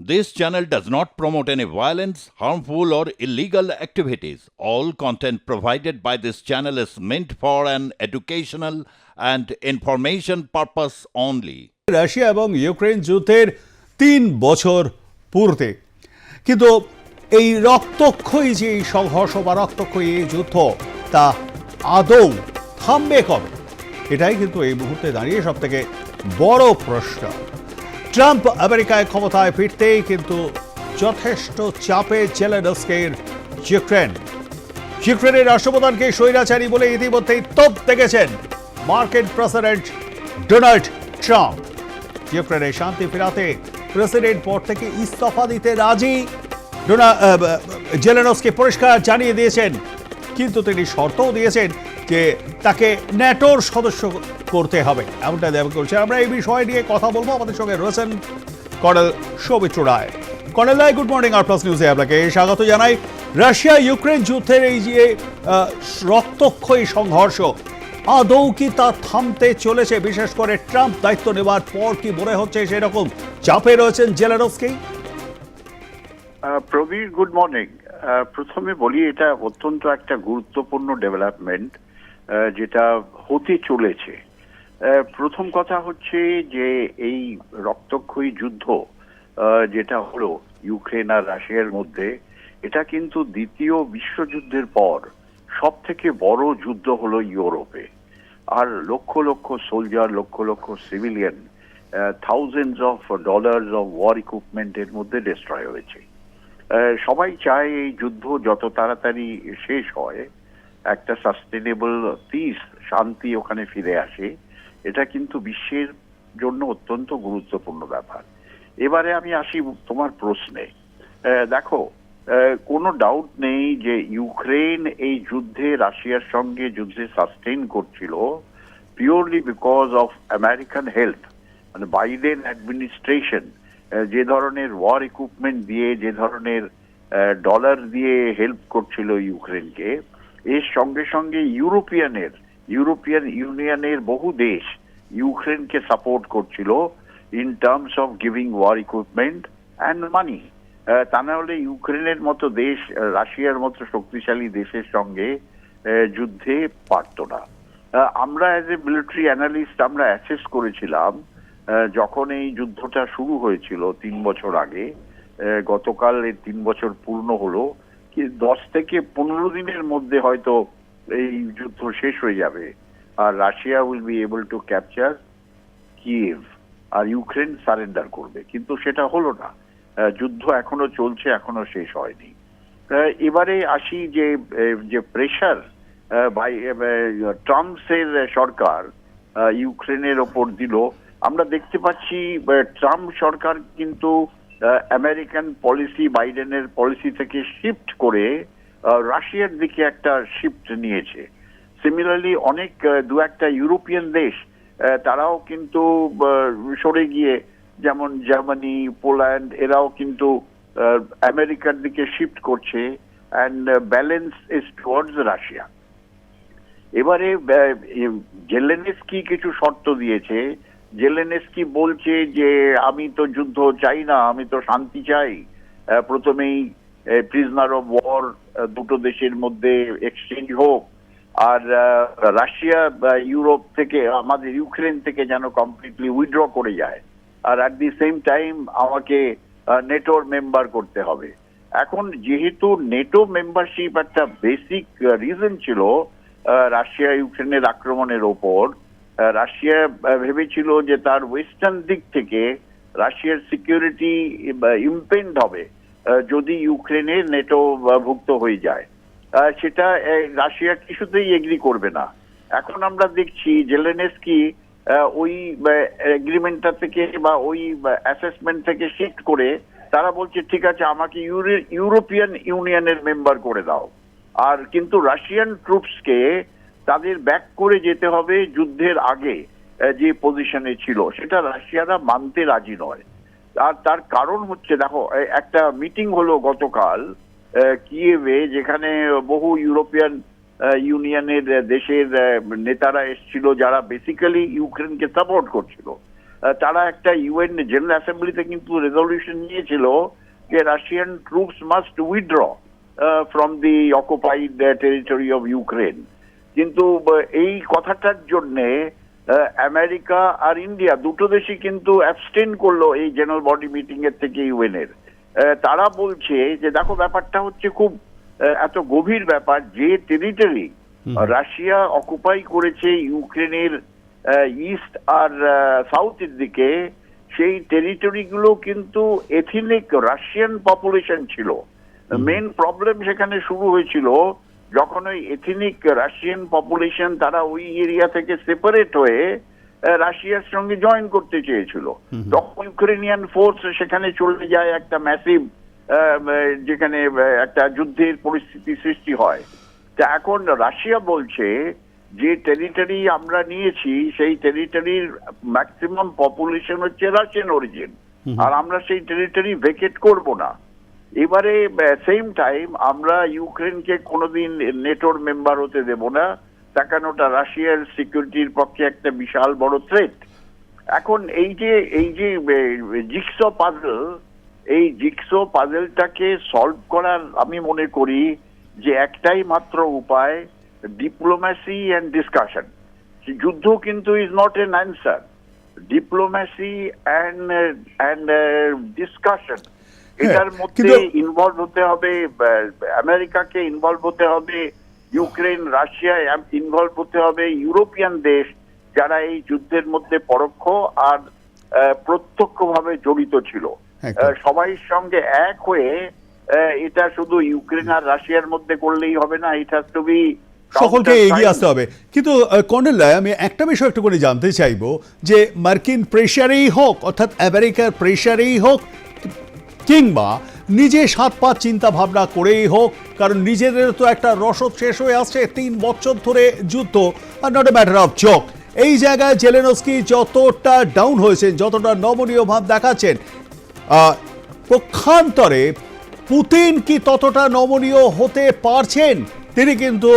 This channel does not promote any violence, harmful, or illegal activities. All content provided by this channel is meant for an educational and information purpose only. Russia এবং Ukraine যুদ্ধের তিন বছর পূর্তে কিন্তু এই রক্তক্ষয়ী যে এই সংঘর্ষ বা রক্তক্ষয়ী এই যুদ্ধ তা আদৌ থামবে কবে এটাই কিন্তু এই মুহূর্তে দাঁড়িয়ে সব থেকে বড় প্রশ্ন ট্রাম্প আমেরিকায় ক্ষমতায় ফিরতেই কিন্তু যথেষ্ট চাপে জেলেনস্কের ইউক্রেন। ইউক্রেনের রাষ্ট্রপ্রধানকে স্বৈরাচারী বলে ইতিমধ্যেই তোপ দেখেছেন মার্কিন প্রেসিডেন্ট ডোনাল্ড ট্রাম্প। ইউক্রেনে শান্তি ফেরাতে প্রেসিডেন্ট পদ থেকে ইস্তফা দিতে রাজি ডোনা জেলেনসকে পরিষ্কার জানিয়ে দিয়েছেন, কিন্তু তিনি শর্তও দিয়েছেন যে তাকে ন্যাটোর সদস্য করতে হবে। এমনটা দাবি করছে আমরা এই বিষয় নিয়ে কথা বলব। আমাদের সঙ্গে রয়েছেন colonel Soumitra Roy. Colonel Roy good morning আর প্লাস নিউজে আপনাকে স্বাগত জানাই। রাশিয়া ইউক্রেন যুদ্ধের এই যে রক্তক্ষয়ী সংঘর্ষ আদৌ কি তা থামতে চলেছে? বিশেষ করে ট্রাম্প দায়িত্ব নেওয়ার পর কি মনে হচ্ছে সেরকম? চাপে রয়েছেন জেলারস্কি আহ, প্রবীর গুড মর্নিং প্রথমে বলি এটা অত্যন্ত একটা গুরুত্বপূর্ণ ডেভেলপমেন্ট যেটা হতে চলেছে। প্রথম কথা হচ্ছে যে এই রক্তক্ষয়ী যুদ্ধ যেটা হলো ইউক্রেন আর রাশিয়ার মধ্যে, এটা কিন্তু দ্বিতীয় বিশ্বযুদ্ধের পর সব থেকে বড় যুদ্ধ হলো ইউরোপে। আর লক্ষ lakh soldier lakh lakh civilian thousands of dollars of war ইকুইপমেন্টের মধ্যে ডিস্ট্রয় হয়েছে। সবাই চায় এই যুদ্ধ যত তাড়াতাড়ি শেষ হয় একটা সাস্টেনেবল পিস শান্তি ওখানে ফিরে আসে, এটা কিন্তু বিশ্বের জন্য অত্যন্ত গুরুত্বপূর্ণ ব্যাপার। এবারে আমি আসি তোমার প্রশ্নে। দেখো কোনো ডাউট নেই যে ইউক্রেন এই যুদ্ধে রাশিয়ার সঙ্গে যুদ্ধে সাস্টেন করছিল purely because of American health মানে বাইডেন অ্যাডমিনিস্ট্রেশন যে ধরনের ওয়ার ইকুইপমেন্ট দিয়ে, যে ধরনের ডলার দিয়ে হেল্প করছিল ইউক্রেনকে এর সঙ্গে সঙ্গে ইউরোপিয়ানের, ইউরোপিয়ান ইউনিয়নের বহু দেশ ইউক্রেনকে সাপোর্ট করছিল in terms of giving war equipment and money তা না হলে ইউক্রেনের মতো দেশ, রাশিয়ার মতো শক্তিশালী দেশের সঙ্গে যুদ্ধে পারত না। আমরা অ্যাজ এ মিলিটারি অ্যানালিস্ট আমরা অ্যাসেস করেছিলাম যখন এই যুদ্ধটা শুরু হয়েছিল তিন বছর আগে গতকাল এর তিন বছর পূর্ণ হলো দশ থেকে পনেরো দিনের মধ্যে হয়তো এই যুদ্ধ শেষ হয়ে যাবে। আর Russia will be able to capture Kyiv R Ukraine surrender করবে। কিন্তু সেটা হলো না। যুদ্ধ এখনও চলছে, এখনও শেষ হয়নি। এবারে আসি যে যে প্রেশার বাই ট্রাম্পসের সরকার ইউক্রেনের ওপর দিল। আমরা দেখতে পাচ্ছি ট্রাম্প সরকার কিন্তু আমেরিকান পলিসি বাইডেনের পলিসি থেকে শিফট করে রাশিয়ার দিকে একটা শিফট নিয়েছে। সিমিলারলি অনেক দু একটা ইউরোপিয়ান দেশ তারাও কিন্তু সরে গিয়ে, যেমন জার্মানি পোল্যান্ড এরাও কিন্তু আমেরিকার দিকে শিফট করছে and balance is towards Russia এবারে জেলেনেস্কি কিছু শর্ত দিয়েছে জেলেনেস্কি বলছে যে, আমি তো যুদ্ধ চাই না, আমি তো শান্তি চাই। প্রথমেই প্রিজনার অফ ওয়ার দুটো দেশের মধ্যে এক্সচেঞ্জ হোক। আর রাশিয়া ইউরোপ থেকে, আমাদের ইউক্রেন থেকে যেন কমপ্লিটলি উইথড্র করে যায়। আর অ্যাট দি সেম টাইম আমাকে নেটোর মেম্বার করতে হবে। এখন যেহেতু নেটো মেম্বারশিপ একটা বেসিক রিজন ছিল রাশিয়া ইউক্রেনের আক্রমণের ওপর রাশিয়া ভেবেছিল যে তার ওয়েস্টার্ন দিক থেকে রাশিয়ার সিকিউরিটি ইম্পেন্ড হবে যদি ইউক্রেনের নেটো ভুক্ত হয়ে যায়। সেটা রাশিয়া কিছুতেই এগ্রি করবে না। এখন আমরা দেখছি জেলেনেস্কি আহ, ওই এগ্রিমেন্টটা থেকে বা ওই অ্যাসেসমেন্ট থেকে শিফট করে তারা বলছে ঠিক আছে আমাকে ইউরে- ইউরোপিয়ান ইউনিয়নের মেম্বার করে দাও। আর কিন্তু রাশিয়ান ট্রুপসকে তাদের ব্যাক করে যেতে হবে যুদ্ধের আগে যে পজিশনে ছিল। সেটা রাশিয়ারা মানতে রাজি নয়। আর তার কারণ হচ্ছে, দেখো একটা মিটিং হলো গতকাল কিয়েভে, যেখানে বহু ইউরোপিয়ান ইউনিয়নের দেশের নেতারা এসেছিল, যারা বেসিক্যালি ইউক্রেনকে সাপোর্ট করছিল। তারা একটা ইউএন জেনারেল অ্যাসেম্বলিতে কিন্তু রেজলিউশন নিয়েছিল যে Russian troops must withdraw from the occupied territory of Ukraine কিন্তু এই কথাটার জন্যে আমেরিকা আর ইন্ডিয়া দুটো দেশই কিন্তু অ্যাবস্টেন করল এই জেনারেল বডি মিটিং এর থেকে ইউএন এর। তারা বলছে যে দেখো ব্যাপারটা হচ্ছে খুব এত গভীর ব্যাপার যে টেরিটরি রাশিয়া অকুপাই করেছে ইউক্রেনের ইস্ট আর সাউথের দিকে সেই টেরিটরি গুলো কিন্তু এথিনিক রাশিয়ান পপুলেশন ছিল। মেন প্রবলেম সেখানে শুরু হয়েছিল যখন ওই এথিনিক রাশিয়ান পপুলেশন তারা ওই এরিয়া থেকে সেপারেট হয়ে রাশিয়ার সঙ্গে জয়েন করতে চেয়েছিল। তখন ইউক্রেনিয়ান ফোর্স সেখানে চলে যায় একটা ম্যাসিভ যেখানে একটা যুদ্ধের পরিস্থিতি সৃষ্টি হয়। তা এখন রাশিয়া বলছে যে টেরিটরি আমরা নিয়েছি সেই টেরিটরির ম্যাক্সিমাম পপুলেশন হচ্ছে রাশিয়ান অরিজিন আর আমরা সেই টেরিটরি ভেকেট করব না। এবারে সেম টাইম আমরা ইউক্রেনকে কোনোদিন নেটোর মেম্বার হতে দেব না। ওটা রাশিয়ার সিকিউরিটির পক্ষে একটা বিশাল বড় থ্রেট এখন এই যে এই যে জিক্সো পাজল এই জিক্সো পাজলটাকে সলভ করার আমি মনে করি যে একটাই মাত্র উপায় ডিপ্লোম্যাসি অ্যান্ড ডিসকাশন যুদ্ধ কিন্তু is not an answer diplomacy and and discussion এটার মধ্যে ইনভলভ হতে হবে আমেরিকাকে ইনভলভ হতে হবে ইউক্রেন রাশিয়া ইনভলভ হতে হবে ইউরোপিয়ান দেশ যারা এই যুদ্ধের মধ্যে পরোক্ষ আর প্রত্যক্ষভাবে জড়িত ছিল। সবাই সঙ্গে এক হয়ে এটা শুধু ইউক্রেন আর রাশিয়ার মধ্যে করলেই হবে না এটা টু বি সকলকে এগিয়ে আসতে হবে কিন্তু কর্নেল আমি একটা বিষয় একটু করে জানতে চাইব যে মার্কিন প্রেশারেই হোক অর্থাৎ আমেরিকার প্রেশারেই হোক কিংবা নিজে সাত পাঁচ চিন্তা ভাবনা করেই হোক, কারণ নিজেদের তো একটা রসদ শেষ হয়ে আসছে তিন বছর ধরে যুদ্ধ, আর not a matter of chalk এই জায়গায় জেলেনস্কি যতটা ডাউন হয়েছেন, যতটা নমনীয় ভাব দেখাচ্ছেন পক্ষান্তরে পুতিন কি ততটা নমনীয় হতে পারছেন? তিনি কিন্তু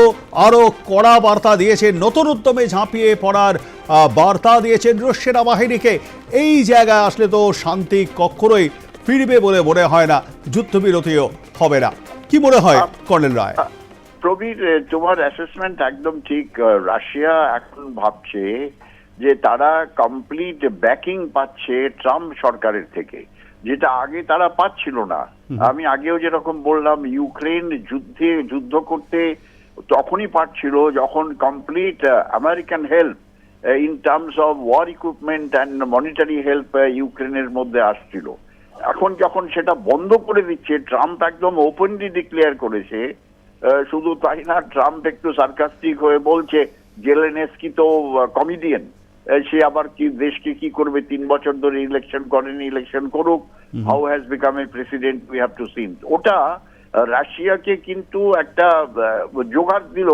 আরও কড়া বার্তা দিয়েছেন, নতুন উদ্যমে ঝাঁপিয়ে পড়ার বার্তা দিয়েছেন রুশ সেনাবাহিনীকে। এই জায়গায় আসলে তো শান্তি কখনোই ফিরবে বলে মনে হয় না। যুদ্ধবিরতিও হবে না। কি মনে হয় কর্নেল রায়? প্রবীর তোমার অ্যাসেসমেন্ট একদম ঠিক রাশিয়া এখন ভাবছে যে তারা কমপ্লিট ব্যাকিং পাচ্ছে ট্রাম্প সরকারের থেকে যেটা আগে তারা পাচ্ছিল না। আমি আগেও যেরকম বললাম ইউক্রেন যুদ্ধে যুদ্ধ করতে তখনই পারছিল যখন complete American help in terms of war equipment and monetary help ইউক্রেনের মধ্যে আসছিল। এখন যখন সেটা বন্ধ করে দিচ্ছে ট্রাম্প একদম ওপেনলি ডিক্লেয়ার করেছে শুধু তাই না ট্রাম্প একটু সার্কাস্টিক হয়ে বলছে জেলেনেস্কি তো কমেডিয়ান সে আবার কি দেশকে কি করবে তিন বছর ধরে ইলেকশন করেনি ইলেকশন করুক how has become a president we have to seen ওটা রাশিয়াকে কিন্তু একটা জোগাড় দিল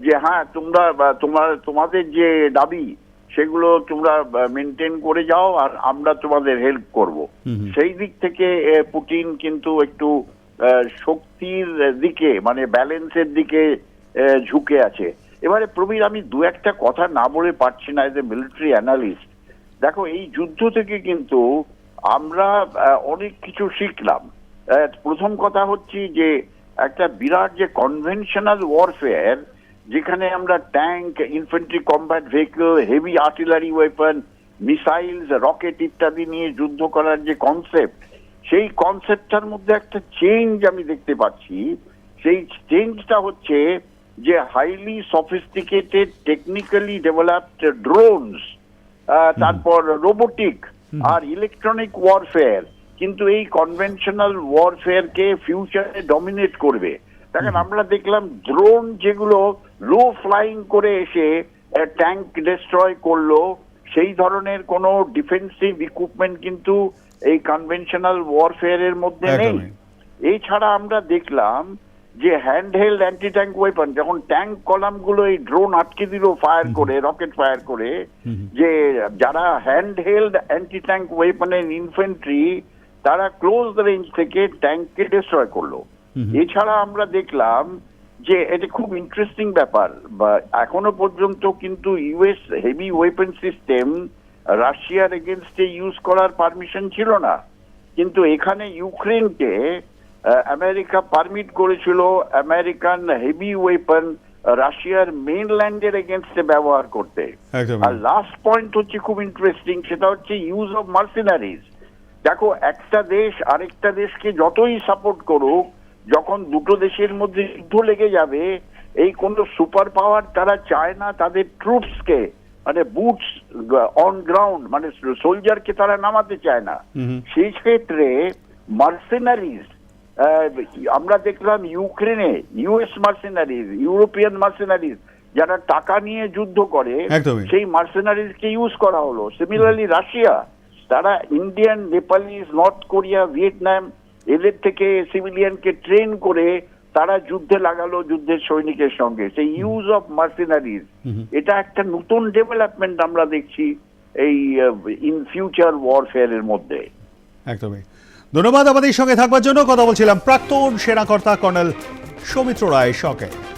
যে হ্যাঁ তোমরা তোমার তোমাদের যে দাবি সেগুলো তোমরা মেনটেন করে যাও আর আমরা তোমাদের হেল্প করব। সেই দিক থেকে পুটিন কিন্তু একটু শক্তির দিকে মানে ব্যালেন্সের দিকে ঝুঁকে আছে। এবারে প্রবীর আমি দু একটা কথা না বলে পারছি না এজ এ মিলিটারি অ্যানালিস্ট দেখো এই যুদ্ধ থেকে কিন্তু আমরা অনেক কিছু শিখলাম। প্রথম কথা হচ্ছে যে একটা বিরাট যে কনভেনশনাল ওয়ারফেয়ার যেখানে আমরা tank infantry combat vehicle heavy artillery weapon missiles rocket ইত্যাদি নিয়ে যুদ্ধ করার যে কনসেপ্ট সেই কনসেপ্টটার মধ্যে একটা চেঞ্জ আমি দেখতে পাচ্ছি। সেই চেঞ্জটা হচ্ছে যে highly sophisticated technically developed drones তারপর রোবোটিক আর ইলেকট্রনিক ওয়ারফেয়ার কিন্তু এই কনভেনশনাল ওয়ারফেয়ারকে ফিউচারে ডমিনেট করবে। দেখেন আমরা দেখলাম ড্রোন যেগুলো লো ফ্লাইং করে এসে ট্যাঙ্ক ডিস্ট্রয় করল সেই ধরনের কোন ডিফেন্সিভ ইকুইপমেন্ট কিন্তু এই কনভেনশনাল ওয়ারফেয়ারের মধ্যে নেই। এছাড়া আমরা দেখলাম যে hand held anti tank weapon যখন ট্যাঙ্ক কলামগুলো এই ড্রোন আটকে দিল ফায়ার করে রকেট ফায়ার করে যে যারা হ্যান্ড হেল্ড অ্যান্টি ট্যাঙ্ক ওয়েপনের ইনফেন্ট্রি তারা ক্লোজ রেঞ্জ থেকে ট্যাঙ্ককে ডিস্ট্রয় করল। এছাড়া আমরা দেখলাম যে এটা খুব ইন্টারেস্টিং ব্যাপার বা এখনও পর্যন্ত কিন্তু ইউএস হেভি ওয়েপন সিস্টেম রাশিয়ার এগেনস্টে ইউজ করার পারমিশন ছিল না। কিন্তু এখানে ইউক্রেনকে আমেরিকা পারমিট করেছিল আমেরিকান হেভি ওয়েপন রাশিয়ার মেইনল্যান্ডের এগেনস্টে ব্যবহার করতে। আর লাস্ট পয়েন্ট হচ্ছে খুব ইন্টারেস্টিং সেটা হচ্ছে ইউজ অফ মার্সিনারিজ দেখো একটা দেশ আরেকটা দেশকে যতই সাপোর্ট করুক যখন দুটো দেশের মধ্যে যুদ্ধ লেগে যাবে এই কোন সুপার পাওয়ার তারা চায় না তাদের ট্রুপসকে মানে বুটস অন গ্রাউন্ড মানে সোলজারকে তারা নামাতে চায় না। সেই ক্ষেত্রে মার্সেনারিজ আমরা দেখলাম ইউক্রেনে ইউএস মার্সেনারিজ ইউরোপিয়ান মার্সেনারিজ যারা টাকা নিয়ে যুদ্ধ করে। সেই মার্সেনারিজকে ইউজ করা হলো। সিমিলারলি রাশিয়া তারা Indian Nepalese North Korea Vietnam এদের থেকে সিভিলিয়ানকে ট্রেন করে তারা যুদ্ধে লাগালো যুদ্ধের সৈনিকের সঙ্গে। সেই ইউজ অফ মার্সিনারিজ এটা একটা নতুন ডেভেলপমেন্ট আমরা দেখছি এই ইন ফিউচার ওয়ারফেয়ারের মধ্যে। একদমই। ধন্যবাদ আমাদের সঙ্গে থাকবার জন্য। কথা বলছিলাম প্রাক্তন সেনাকর্তা কর্নেল সৌমিত্র রায় সঙ্গে।